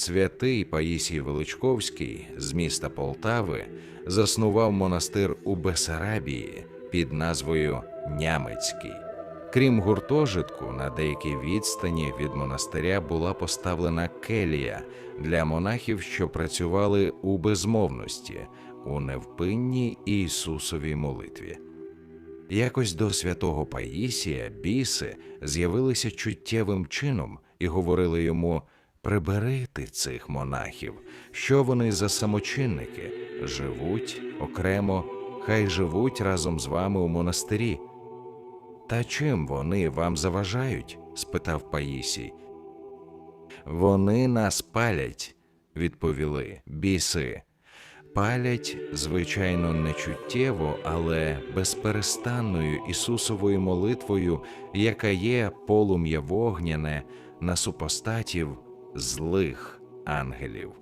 святий Паїсій Величковський з міста Полтави заснував монастир у Бесарабії під назвою Нямецький. Крім гуртожитку, на деякій відстані від монастиря була поставлена келія для монахів, що працювали у безмовності, у невпинній Ісусовій молитві. Якось до святого Паїсія біси з'явилися чуттєвим чином і говорили йому: Прибери ти цих монахів, що вони за самочинники, живуть окремо, хай живуть разом з вами у монастирі. Та чим вони вам заважають? спитав Паїсій. Вони нас палять, відповіли біси. Палять, звичайно, не чуттєво, але безперестанною Ісусовою молитвою, яка є полум'я вогняне на супостатів злих ангелів.